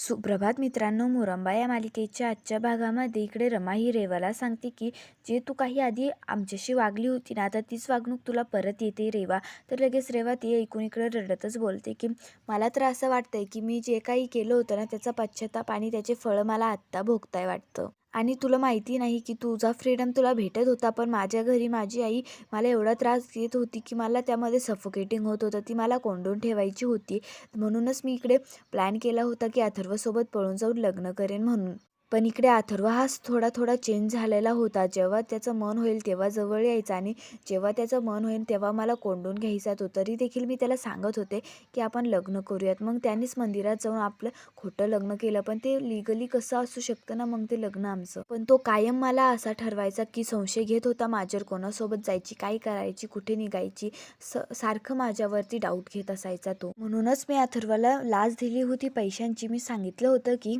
सुप्रभात मित्रांनो मुरंबा या मालिकेच्या आजच्या भागामध्ये इकडे रमा ही रेवाला सांगते की जे तू काही आधी आमच्याशी वागली होती ना आता तीच वागणूक तुला परत येते रेवा तर लगेच रेवा ती ऐकून इकडे रडतच बोलते की मला तर असं वाटतंय की मी जे काही केलं होतं ना त्याचा पश्चाताप आणि त्याचे फळं मला आत्ता भोगताय वाटतं. आणि तुला माहिती नाही की तुझा फ्रीडम तुला भेटत होता पण माझ्या घरी माझी आई मला एवढा त्रास देत होती की मला त्यामध्ये सफोकेटिंग होत होतं. ती मला कोंडून ठेवायची होती. म्हणूनच मी इकडे प्लॅन केला होता की अथर्वसोबत पळून जाऊन लग्न करेन म्हणून. पण इकडे अथर्व हाच थोडा थोडा चेंज झालेला होता. जेव्हा त्याचं मन होईल तेव्हा जवळ यायचा आणि जेव्हा त्याचं मन होईल तेव्हा मला कोंडून घ्यायचा तो. तरी देखील मी त्याला सांगत होते की आपण लग्न करूयात. मग त्यांनीच मंदिरात जाऊन आपलं खोटं लग्न केलं. पण ते लिगली कसं असू शकतं ना मग ते लग्न आमचं? पण तो कायम मला असा ठरवायचा की संशय घेत होता माझ्यावर. कोणासोबत जायची काय करायची कुठे निघायची स सारखं माझ्यावरती डाऊट घेत असायचा तो. म्हणूनच मी अथर्वाला लाच दिली होती. पैशांची मी सांगितलं होतं की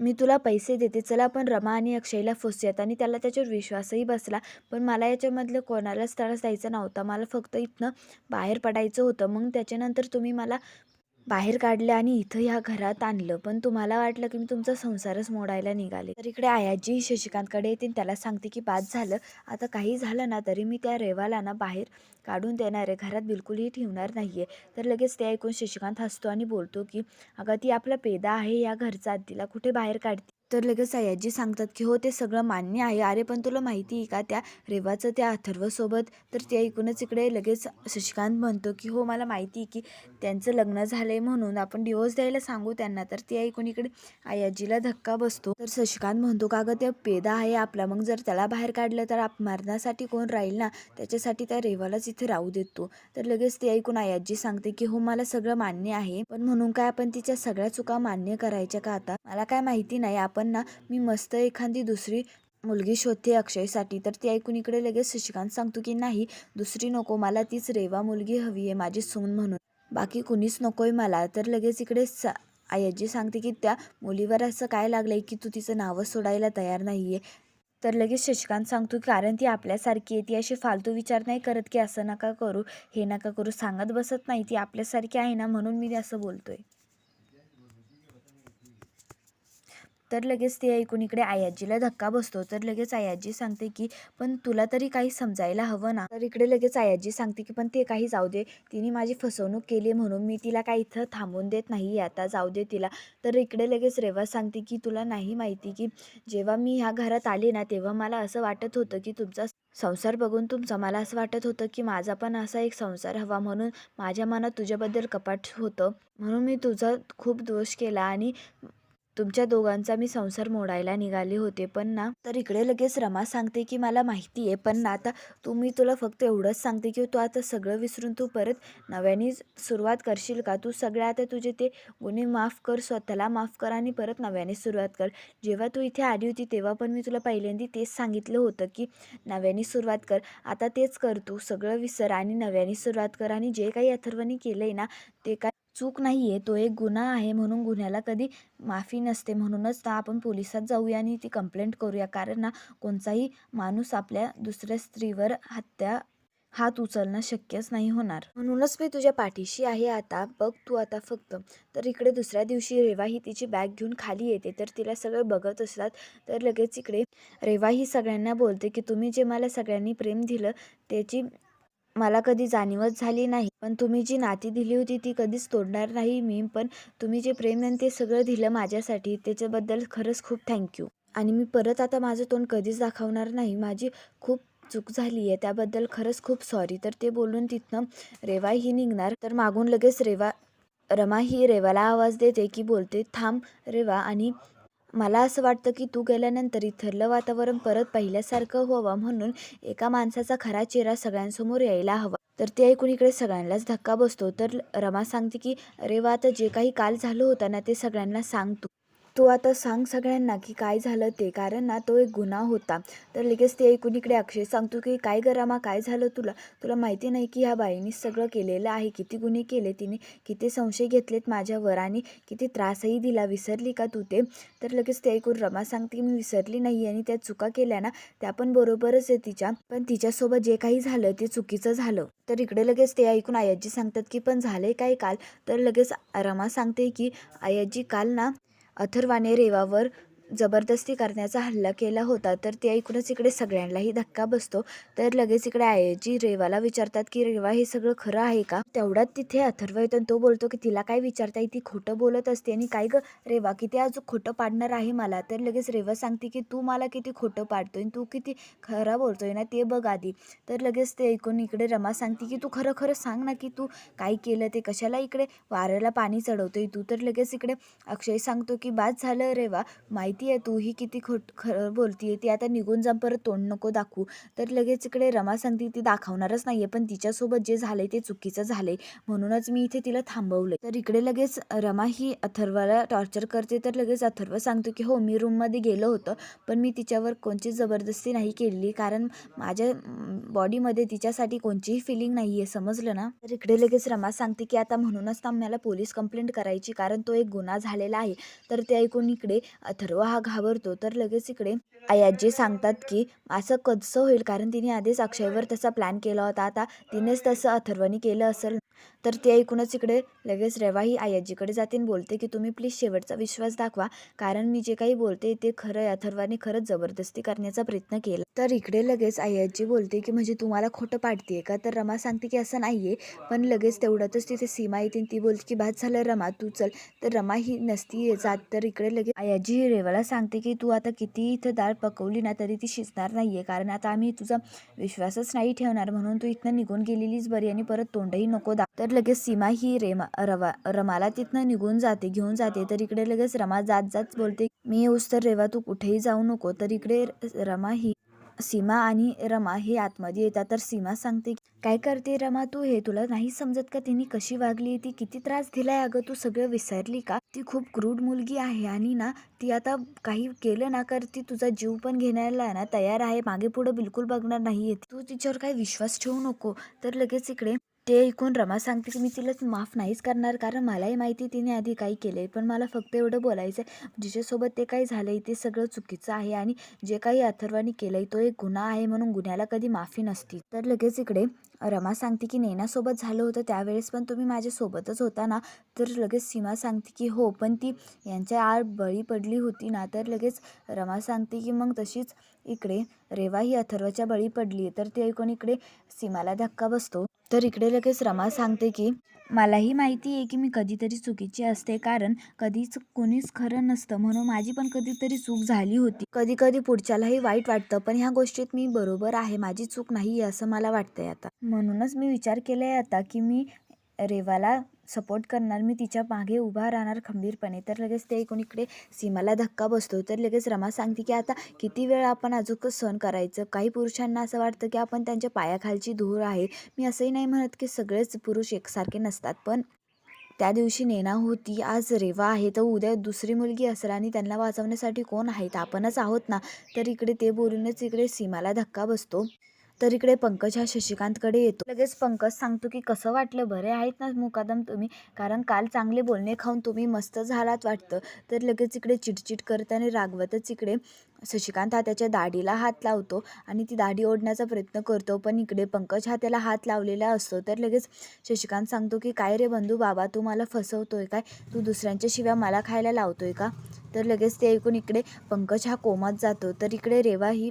मी तुला पैसे देते चला आपण रमा आणि अक्षयला फसूयात आणि त्याला त्याच्यावर विश्वासही बसला. पण मला याच्यामधलं कोणालाच त्रास द्यायचा नव्हता. मला फक्त इथनं बाहेर पडायचं होतं. मग त्याच्यानंतर तुम्ही मला बाहेर काढलं आणि इथं ह्या घरात आणलं. पण तुम्हाला वाटलं की मी तुमचा संसारच मोडायला निघाले. तर इकडे आयाजी शशिकांतकडे येते आणि त्याला सांगते की बाद झालं. आता काही झालं ना तरी मी त्या रेवाला ना बाहेर काढून देणार आहे. घरात बिलकुलही ठेवणार नाही आहे तर लगेच ते ऐकून शशिकांत हसतो आणि बोलतो की अगं ती आपला पेदा आहे या घरचा. तिला कुठे बाहेर काढते? तर लगेच सयाजी सांगतात की हो ते सगळं मान्य आहे. अरे पण तुला माहिती आहे का त्या रेवाचं त्या अथर्वसोबत? तर ते ऐकूनच इकडे लगेच शशिकांत म्हणतो की हो मला माहिती आहे की त्यांचं लग्न झालं आहे म्हणून आपण डिवोर्स द्यायला सांगू त्यांना. तर ते ऐकून इकडे आयाजीला धक्का बसतो. तर शशिकांत म्हणतो का गं ते पेदा आहे आपला. मग जर त्याला बाहेर काढलं तर आप मारण्यासाठी कोण राहील ना? त्याच्यासाठी त्या रेवालाच इथे राहू देतो तर लगेच ते ऐकून आयाजी सांगते की हो मला सगळं मान्य आहे. पण म्हणून काय आपण तिच्या सगळ्या चुका मान्य करायच्या का आता? मला काय माहिती नाही. आपण ना मी मस्त एखादी दुसरी मुलगी शोधते अक्षयसाठी. तर ती ऐकून इकडे लगेच शशिकांत सांगतो की नाही दुसरी नको मला तीच रेवा मुलगी हवी आहे माझी सून म्हणून. बाकी कुणीच नकोय मला. तर लगेच इकडे सा आयाजी सांगते की त्या मुलीवर असं काय लागलंय की तू तिचं नावं सोडायला तयार नाही आहे तर लगेच शशिकांत सांगतो की कारण ती आपल्यासारखी आहे ती अशी फालतू विचार नाही करत की असं नका करू हे नका करू सांगत बसत नाही ती आपल्यासारखी आहे ना म्हणून मी असं बोलतोय. तर लगेच ते ऐकून इकडे आयाजीला धक्का बसतो. तर लगेच आयाजी सांगते की पण तुला तरी काही समजायला हवं ना? तर इकडे लगेच आयाजी सांगते की पण ते काही जाऊ दे. तिने माझी फसवणूक केली म्हणून मी तिला काही इथं थांबून देत नाही आता जाऊ दे तिला. तर इकडे लगेच रेवा सांगते की तुला नाही माहिती की जेव्हा मी ह्या घरात आले ना तेव्हा मला असं वाटत होतं की तुमचा संसार बघून तुमचा मला असं वाटत होतं की माझा पण असा एक संसार हवा म्हणून माझ्या मनात तुझ्याबद्दल कपाट होतं. म्हणून मी तुझा खूप दोष केला आणि तुमच्या दोघांचा मी संसार मोडायला निघाले होते. पण ना तर इकडे लगेच रमा सांगते की मला माहिती आहे. पण ना आता तू मी तुला फक्त एवढंच सांगते की तू आता सगळं विसरून तू परत नव्याने सुरुवात करशील का? तू सगळ्या आता तुझे ते गुन्हे माफ कर स्वतःला माफ कर आणि परत नव्याने सुरुवात कर. जेव्हा तू इथे आली होती तेव्हा पण मी तुला पहिल्यांदा तेच सांगितलं होतं की नव्याने सुरुवात कर. आता तेच कर तू. सगळं विसर आणि नव्याने सुरुवात कर. आणि जे काही अथर्वने केलं आहे ना ते काय चूक नाही आहे तो एक गुन्हा आहे म्हणून गुन्ह्याला कधी माफी नसते म्हणूनच तर आपण पोलिसात जाऊया आणि ती कंप्लेंट करूया. कारण ना कोणताही माणूस आपल्या दुसऱ्या स्त्रीवर हत्या हात उचलणं शक्यच नाही होणार. म्हणूनच मी तुझ्या पाठीशी आहे आता. बघ तू आता फक्त. तर इकडे दुसऱ्या दिवशी रेवा ही तिची बॅग घेऊन खाली येते. तर तिला सगळं बघत असतात. तर लगेच इकडे रेवा ही सगळ्यांना बोलते की तुम्ही जे मला सगळ्यांनी प्रेम दिलं त्याची मला कधी जाणीवच झाली नाही. पण तुम्ही जी नाती दिली होती ती कधीच तोडणार नाही मी. पण तुम्ही जे प्रेम आणि ते सगळं दिलं माझ्यासाठी. त्याच्याबद्दल खरंच खूप थँक्यू आणि मी परत आता माझं तोंड कधीच दाखवणार नाही. माझी खूप चूक झाली आहे. त्याबद्दल खरंच खूप सॉरी तर ते बोलून तिथनं रेवा ही निघणार. तर मागून लगेच रेवा रमा ही रेवाला आवाज देते की बोलते थांब रेवा. आणि मला असं वाटतं की तू गेल्यानंतर इथलं वातावरण परत पहिल्यासारखं व्हावं म्हणून एका माणसाचा खरा चेहरा सगळ्यांसमोर यायला हवा. तर ते ऐकून इकडे सगळ्यांनाच धक्का बसतो. तर रमा सांगते की अरे वा आता जे काही काल झालं होतं ना ते सगळ्यांना सांग तू. तू आता सांग सगळ्यांना की काय झालं ते कारण ना तो एक गुन्हा होता. तर लगेच ते ऐकून इकडे अक्षय सांगतो की काय गरामा काय झालं तुला? तुला माहिती नाही की ह्या बाईने सगळं केलेलं आहे किती गुन्हे केले तिने किती संशय घेतलेत माझ्यावर आणि किती त्रासही दिला विसरली का तू ते? तर लगेच ते ऐकून रमा सांगते मी विसरली नाही आणि त्या चुका केल्या ना त्या पण बरोबरच आहे तिच्या. पण तिच्यासोबत जे काही झालं ते चुकीचं झालं. तर इकडे लगेच ते ऐकून आयाजी सांगतात की पण झालंय काय काल? तर लगेच रमा सांगते की आयाजी काल ना अथर्वाने रेवावर जबरदस्ती करण्याचा हल्ला केला होता तर ते ऐकूनच इकडे सगळ्यांनाही धक्का बसतो. तर लगेच इकडे आयजी रेवाला विचारतात की रेवा हे सगळं खरं आहे का? तेवढ्यात तिथे अथर्व येतो आणि तो बोलतो की तिला काय विचारताय? ती खोटं बोलत असते आणि काय ग? रेवा किती आज खोटं पाडणार आहे मला? तर लगेच रेवा सांगते की तू मला किती खोटं पाडतोय आणि तू किती खरं बोलतोय ना ते बघ आधी. तर लगेच ते ऐकून इकडे रमा सांगते की तू खरं खरं सांग ना की तू काय केलं ते? कशाला इकडे वाऱ्याला पाणी चढवतोय तू? तर लगेच इकडे अक्षय सांगतो की बाद झालं रेवा माहिती आहे तू ही किती खोट खरं आहे ती आता निघून जा परत तोंड नको दाखवू. तर लगेच इकडे रमा सांगते ती दाखवणारच नाही आहे पण तिच्यासोबत जे झाले ते चुकीचं झाले म्हणूनच मी इथे तिला थांबवले तर इकडे लगेच रमा ही अथर्वाला टॉर्चर करते तर लगेच अथर्व सांगतो की हो मी रूममध्ये गेलो होतं पण मी तिच्यावर कोणचीच जबरदस्ती नाही केली कारण माझ्या बॉडीमध्ये तिच्यासाठी कोणचीही फिलिंग नाही आहे समजलं ना? तर इकडे लगेच रमा सांगते की आता म्हणूनच तर आम्हाला पोलीस कंप्लेंट करायची कारण तो एक गुन्हा झालेला आहे. तर ते ऐकून इकडे अथर्व हा घाबरतो तर लगेच इकडे आयाजी सांगतात की असं कसं होईल? कारण तिने आधीच अक्षयवर तसा प्लॅन केला होता. आता तिनेच तसं अथर्वनी केलं असेल. तर ते ऐकूनच इकडे लगेच रेवा ही आयाजीकडे जाते आणि बोलते की तुम्ही प्लीज शेवटचा विश्वास दाखवा कारण मी जे काही बोलते ते खरं अथर्वाने खरंच जबरदस्ती करण्याचा प्रयत्न केला. तर इकडे लगेच आयाजी बोलते की म्हणजे तुम्हाला खोटं पाडते का? तर रमा सांगते की असं नाही आहे पण लगेच तेवढ्यातच तिथे सीमा येते ती बोलते की बाद झालं रमा तू चल. तर रमा ही नसती जात तर इकडे लगेच आयाजी ही रेवाला सांगते की तू आता किती इथं डाळ पकवली ना तरी ती शिजणार नाहीये कारण आता आम्ही तुझा विश्वासच नाही ठेवणार म्हणून तू इथनं निघून गेलेलीच बरी आणि परत तोंडही नको दा तर लगेच सीमा ही रेमा रवा रमाला तिथनं निघून जाते घेऊन जाते. तर इकडे लगेच रमा जात जात बोलते मी येऊस तर रेवा तू कुठेही जाऊ नको. तर इकडे रमा ही सीमा आणि रमा हे आतमध्ये येतात. तर सीमा सांगते काय करते रमा तू? हे तुला नाही समजत का तिने कशी वागली? ती किती त्रास दिलाय अगं? तू सगळं विसरली का? ती खूप क्रूड मुलगी आहे आणि ना ती आता काही केलं ना कर ती तुझा जीव पण घेण्याला ना तयार आहे. मागे पुढे बिलकुल बघणार नाही तू तिच्यावर काही विश्वास ठेवू नको. तर लगेच इकडे ते ऐकून रमा सांगते की मी तिलाच माफ नाहीच करणार कारण मलाही माहिती तिने आधी काही केले पण मला फक्त एवढं बोलायचं आहे जिच्यासोबत ते काही झालंय ते सगळं चुकीचं आहे आणि जे काही अथर्वानी केलंय तो एक गुन्हा आहे म्हणून गुन्ह्याला कधी माफी नसती. तर लगेच इकडे रमा सांगते की नैनासोबत झालं होतं त्यावेळेस पण तुम्ही माझ्यासोबतच होता ना? तर लगेच सीमा सांगते की हो पण ती यांच्या आड बळी पडली होती ना? तर लगेच रमा सांगते की मग तशीच इकडे रेवा ही अथर्वच्या बळी पडली तर ते ऐकून इकडे सीमाला धक्का बसतो. तर इकडे लगेच रमा सांगते की मलाही माहिती आहे की मी कधीतरी चुकीची असते कारण कधीच कोणीच खरं नसतं म्हणून माझी पण कधीतरी चूक झाली होती. कधी कधी पुढच्यालाही वाईट वाटतं पण ह्या गोष्टीत मी बरोबर आहे माझी चूक नाही आहे असं मला वाटतंय आता. म्हणूनच मी विचार केलाय आता की मी रेवाला सपोर्ट करणार मी तिच्यामागे उभा राहणार खंबीरपणे. तर लगेच ते ऐकून इकडे सीमाला धक्का बसतो. तर लगेच रमा सांगते की आता किती वेळ आपण अजून सहन करायचं? काही पुरुषांना असं वाटतं की आपण त्यांच्या पायाखालची धूळ आहे. मी असंही नाही म्हणत की सगळेच पुरुष एकसारखे नसतात पण त्या दिवशी नेना होती. आज रेवा आहे तर उद्या दुसरी मुलगी असेल आणि त्यांना वाचवण्यासाठी कोण आहेत आपणच आहोत ना? तर इकडे ते बोलूनच इकडे सीमाला धक्का बसतो. तर इकडे पंकज हा शशिकांतकडे येतो. लगेच पंकज सांगतो की कसं वाटलं? बरे आहेत ना मुकादम तुम्ही? कारण काल चांगले बोलणे खाऊन तुम्ही मस्त झालात वाटतं. तर लगेच इकडे चिटचिट करताना रागवतच इकडे शशिकांत हा त्याच्या दाढीला हात लावतो आणि ती दाढी ओढण्याचा प्रयत्न करतो. पण इकडे पंकज हा त्याला हात लावलेला असतो. तर लगेच शशिकांत सांगतो की काय रे बंधू? बाबा तू मला फसवतोय काय? तू दुसऱ्यांच्या शिवाय मला खायला लावतोय का? तर लगेच ते ऐकून इकडे पंकज हा कोमात जातो. तर इकडे रेवा ही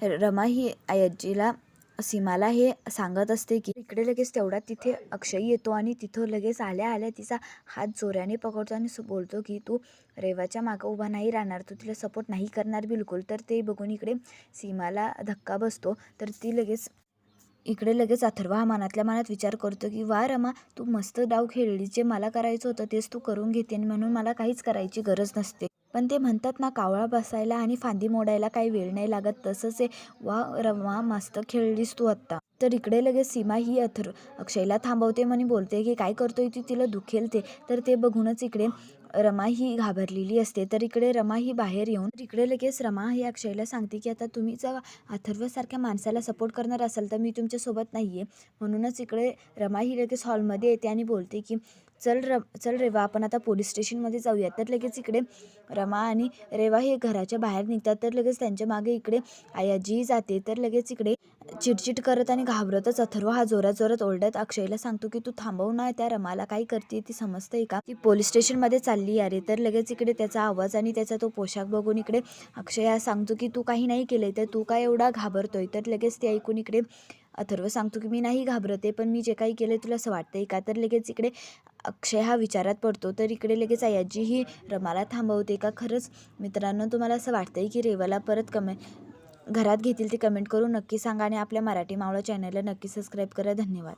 रमा ही आयजीला सीमाला हे सांगत असते की इकडे लगेच तेवढ्यात तिथे अक्षय येतो आणि तिथं लगेच आल्या आल्या तिचा हात जोऱ्याने पकडतो आणि बोलतो की तू रेवाच्या मागं उभा नाही राहणार तू तिला सपोर्ट नाही करणार बिलकुल. तर ते बघून इकडे सीमाला धक्का बसतो. तर ती लगेच इकडे लगेच अथर्व हा मनातल्या मनात विचार करतो की वा रमा तू मस्त डाव खेळली जे मला करायचं होतं तेच तू करून घेते आणि म्हणून मला काहीच करायची गरज नसते. पण ते म्हणतात ना कावळा बसायला आणि फांदी मोडायला काही वेळ नाही लागत. तसंच आहे. वा रमा मस्त खेळलीस तू आत्ता. तर इकडे लगेच सीमा ही अथर अक्षयला थांबवते म्हणे बोलते की काय करतोय ती? तिला दुखेल ते. तर ते बघूनच इकडे रमा ही घाबरलेली असते. तर इकडे रमा ही बाहेर येऊन इकडे लगेच रमा ही अक्षयला सांगते की आता तुम्ही जर अथर्वसारख्या माणसाला सपोर्ट करणार असाल तर मी तुमच्यासोबत नाही आहे म्हणूनच इकडे रमा ही लगेच हॉलमध्ये येते आणि बोलते की चल र चल रेवा आपण आता पोलीस स्टेशनमध्ये जाऊया तर लगेच इकडे रमा आणि रेवा हे घराच्या बाहेर निघतात. तर लगेच त्यांच्या मागे इकडे आयाजी जाते. तर लगेच इकडे चिडचिड करत आणि घाबरतच अथर्व हा जोरात जोरात ओरडत अक्षयला सांगतो की तू थांबव ना त्या रमाला काय करते? ती समजते का? ती पोलीस स्टेशनमध्ये चालली अरे तर लगेच इकडे त्याचा आवाज आणि त्याचा तो पोशाख बघून इकडे अक्षय हा सांगतो की तू काही नाही केलंय तर तू काय एवढा घाबरतोय? तर लगेच ते ऐकून इकडे अथर्व सांगतो की मी नाही घाबरते पण मी जे काही केलं तुला असं वाटतंय का? तर लगेच इकडे अक्षय हा विचारात पडतो. तर इकडे लगेच आयाजी ही रमाला थांबवते का? खरंच मित्रांनो तुम्हाला असं वाटतंय की रेवाला परत कमे घरात घेतील ते कमेंट करून नक्की सांगा आणि आपल्या मराठी मावळा चॅनलला नक्की सबस्क्राईब करा. धन्यवाद.